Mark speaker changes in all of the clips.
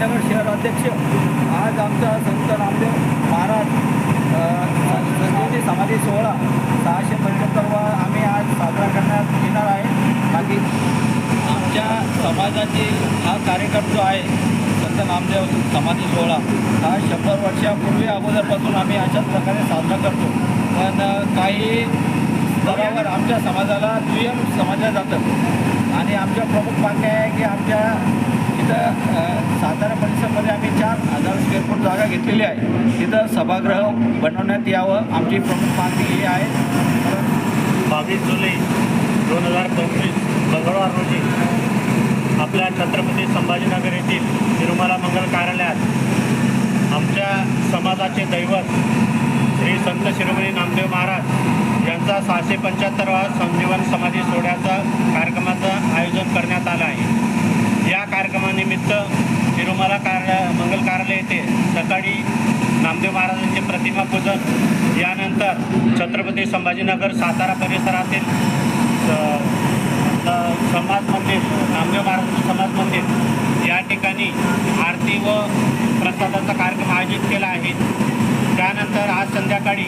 Speaker 1: त्यामुळे शहर अध्यक्ष आज आमचा संत नामदेव महाराज संस्कृती समाधी सोहळा सहाशे पंच्याहत्तरवा आम्ही आज साजरा करण्यात येणार आहे. बाकी आमच्या समाजाची हा कार्यक्रम जो आहे संत नामदेव समाधी सोहळा हा शंभर वर्षापूर्वी अगोदरपासून आम्ही अशाच प्रकारे साजरा करतो. पण काही स्तरावर आमच्या समाजाला दुय्यम समजलं जातं आणि आमच्या प्रमुख मागण्या आहे की आमच्या इथं हजार स्क्वेअर फूट जागा घेतलेली आहे. तिथं सभागृह बनवण्यात यावं आमची प्रमुख मागणी ही आहे.
Speaker 2: बावीस जुलै दोन हजार पंचवीस मंगळवार रोजी आपल्या छत्रपती संभाजीनगर येथील तिरुमला मंगल कार्यालयात आमच्या समाजाचे दैवत श्री संत शिरोमणी नामदेव महाराज यांचा सहाशे पंच्याहत्तरवा संजीवन समाधी सोहळ्याचा कार्यक्रमाचं आयोजन करण्यात आलं आहे. या कार्यक्रमानिमित्त तिरुमला कार्य मंगल कार्यालय येथे सकाळी नामदेव महाराजांचे प्रतिमा पूजन यानंतर छत्रपती संभाजीनगर सातारा परिसरातील समाज मंदिर नामदेव महाराजांचे समाज मंदिर या ठिकाणी आरती व प्रसादाचा कार्यक्रम आयोजित केला आहे. त्यानंतर आज संध्याकाळी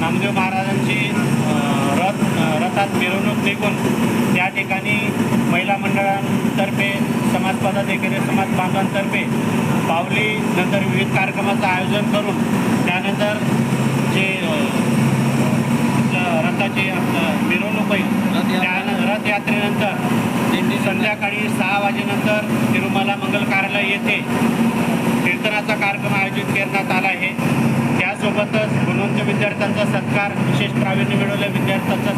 Speaker 2: नामदेव महाराजांची रथात मिरवणूक निघून त्या ठिकाणी महिला मंडळांतर्फे समाज पदाधिकारी समाज बांधवांतर्फे पावली नंतर विविध कार्यक्रमाचं आयोजन करून त्यानंतर जे रथाची मिरवणूक होईल
Speaker 1: रथयात्रा.
Speaker 2: रथयात्रेनंतर संध्याकाळी सहा वाजेनंतर तिरुमला मंगल कार्यालय येथे कीर्तनाचा कार्यक्रम आयोजित करण्यात आला आहे त्यासोबतच गुणवंत विद्यार्थ्यांचा सत्कार विशेष प्रावीण्य मिळवलेल्या विद्यार्थ्यांचा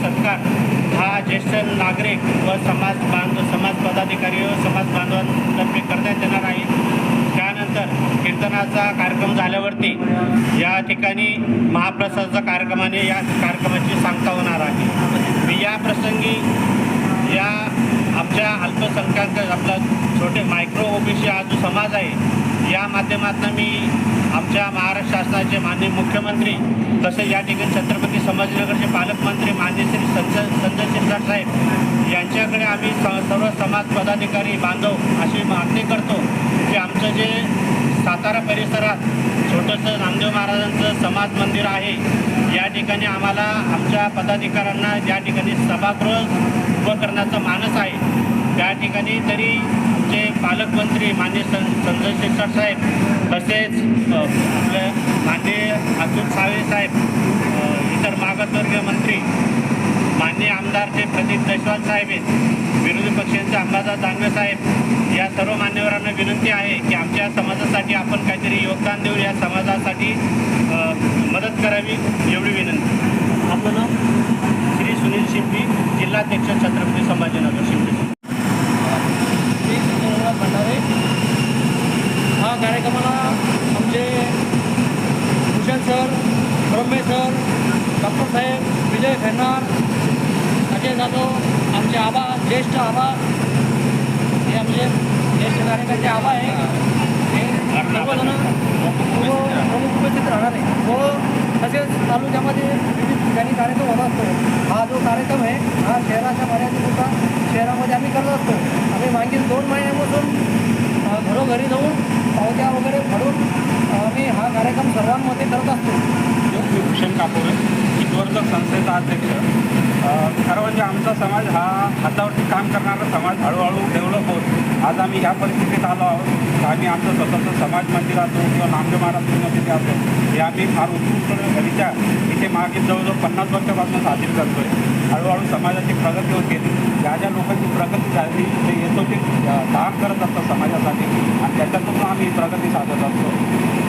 Speaker 2: व समाज बांधव समाज पदाधिकारी व समाज बांधवांतर्फे करण्यात येणार आहे. त्यानंतर कीर्तनाचा कार्यक्रम झाल्यावरती या ठिकाणी महाप्रसादाचा कार्यक्रमाने या कार्यक्रमाची सांगता होणार आहे. मी या प्रसंगी या आमच्या अल्पसंख्याक आपला छोटे मायक्रो ओबीसी हा जो समाज आहे या माध्यमातून मी आमच्या महाराष्ट्र शासनाचे माननीय मुख्यमंत्री तसेच या ठिकाणी छत्रपती संभाजीनगरचे पालकमंत्री मान्य श्री संजय संजय शिरसाट साहेब यांच्याकडे आम्ही स सर्व समाज पदाधिकारी बांधव अशी मागणी करतो की आमचं जे सातारा परिसरात छोटंसं नामदेव महाराजांचं समाज मंदिर आहे. या ठिकाणी आम्हाला आमच्या पदाधिकाऱ्यांना या ठिकाणी सभागृह उभं करण्याचा मानस आहे त्या ठिकाणी तरी आमचे पालकमंत्री मान्य सं संजय शिरसाट साहेब तसेच अ, आपले मान्य अतुल सावे साहेब इतर मागासवर्गीय मंत्री मान्य आमदार जे प्रदीप जयस्वाल साहेब आहेत. विरोधी पक्षांचे अंबादास दानवे साहेब. या सर्व मान्यवरांना विनंती आहे की आमच्या समाजासाठी आपण काहीतरी योगदान देऊ या समाजासाठी मदत करावी एवढी विनंती. आपलं नाव? श्री सुनील शिंपी जिल्हाध्यक्ष छत्रपती संभाजीनगर शिंपी.
Speaker 1: मी सुंदरनाथ भंडारे. हा कार्यक्रमाला आमचे Bhushan sir Brahme sir doctor साहेब विजय खैरनार अजय जाधव आमचे आबा ज्येष्ठ आबा हे आमचे ज्येष्ठ कार्यकर्ते आबा आहे हे सर्वजण प्रमुख उपस्थित राहणार आहे व तसेच तालुक्यामध्ये विविध ठिकाणी कार्यक्रम होत असतो. हा जो कार्यक्रम आहे हा शहराच्या मर्यादेपुरता शहरामध्ये आम्ही करत असतो. आम्ही मागील दोन महिन्यापासून घरोघरी जाऊन पावत्या वगैरे फाडून आम्ही हा कार्यक्रम सर्वांमध्ये करत असतो.
Speaker 3: भूषण कापोरे हिंदवर्धक संस्थेचा अध्यक्ष. खरं म्हणजे आमचा समाज हा हातावरती काम करणारा समाज हळूहळू डेव्हलप होत. आज आम्ही ह्या परिस्थितीत आलो आहोत. आम्ही आमचं स्वतंत्र समाज मंदिर असो किंवा नामदेव महाराज मंदिर असो हे आम्ही फार उत्कृष्ट घरीच्या इथे मागील जवळजवळ पन्नास वर्षापासून साजरी करतो आहे हळूहळू समाजाची प्रगती होत. गेली ज्या ज्या लोकांची प्रगती झाली ते येतो ते काम करत असतात समाजासाठी. आणि त्याच्यातून आम्ही प्रगती साधत असतो.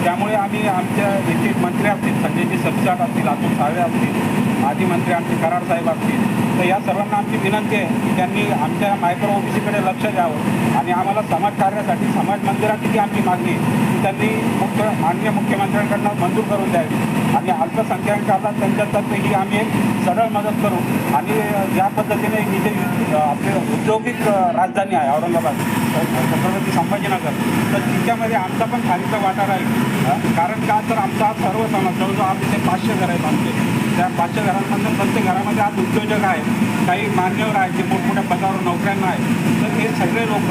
Speaker 3: त्यामुळे आम्ही आमच्या येथील मंत्री असतील संजयजी सबसाट असतील अतुल सावे असतील माजी मंत्री आमचे कराड साहेब असतील तर या सर्वांना आमची विनंती आहे की त्यांनी आमच्या मायक्रो ओबीसीकडे लक्ष द्यावं आणि आम्हाला समाज कार्यासाठी समाज मंदिराची जी आमची मागणी ती त्यांनी मुख्य माननीय मुख्यमंत्र्यांकडनं मंजूर करून द्यावी. आणि अल्पसंख्याकाला त्यांच्यातर्फे ही आम्ही एक सरळ मदत करू. आणि ज्या पद्धतीने ही जे आपली आपले औद्योगिक राजधानी आहे औरंगाबाद छत्रपती संभाजीनगर तर तिच्यामध्ये आमचा पण खालीचा वाटा राहील. कारण का तर आमचा हा सर्व समाज जवळजवळ आम्ही ते पाचशे घर आहेत आमचे. त्या पाचशे घरांमधून प्रत्येक घरामध्ये आज उद्योजक आहे काही मान्यवर आहेत जे मोठमोठ्या पदावर नोकऱ्यांना आहेत. तर हे सगळे लोक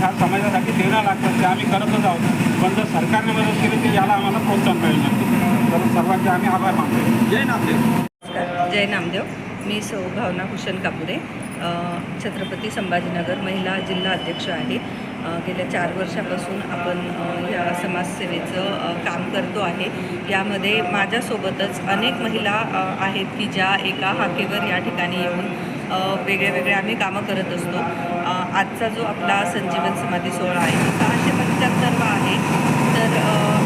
Speaker 3: ह्या समाजासाठी देणं लागतात ते आम्ही करतच आहोत. पण जर सरकारने मदत केली तर याला आम्हाला प्रोत्साहन मिळेल नक्की. तर सर्वांचे आम्ही आभार मानतो.
Speaker 1: जय नामदेव.
Speaker 4: जय नामदेव. मी सौ भावना भूषण कापुरे. छत्रपती संभाजीनगर महिला जिल्हा अध्यक्ष आहे. गेल्या चार वर्षापासून आपण या समाजसेवेचं काम करतो आहे. यामध्ये माझ्यासोबतच अनेक महिला आहेत की ज्या एका हाकेवर या ठिकाणी येऊन वेगळे वेगळे आम्ही कामं करत असतो. आजचा जो आपला संजीवन समाधी सोहळा आहे तो सहाशे पंच्याहत्तरवा आहे. तर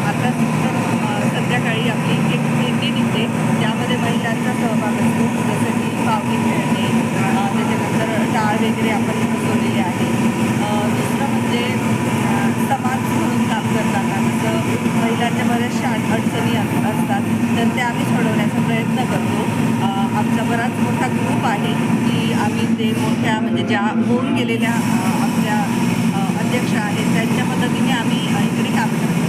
Speaker 4: आता संध्याकाळी आपली अडचणी असतात तर त्या आम्ही सोडवण्याचा प्रयत्न करतो. आमचा बराच मोठा ग्रुप आहे की आम्ही ते मोठ्या म्हणजे ज्या होऊन गेलेल्या आपल्या अध्यक्ष आहेत त्यांच्या मदतीने आम्ही इकडे काम करतो.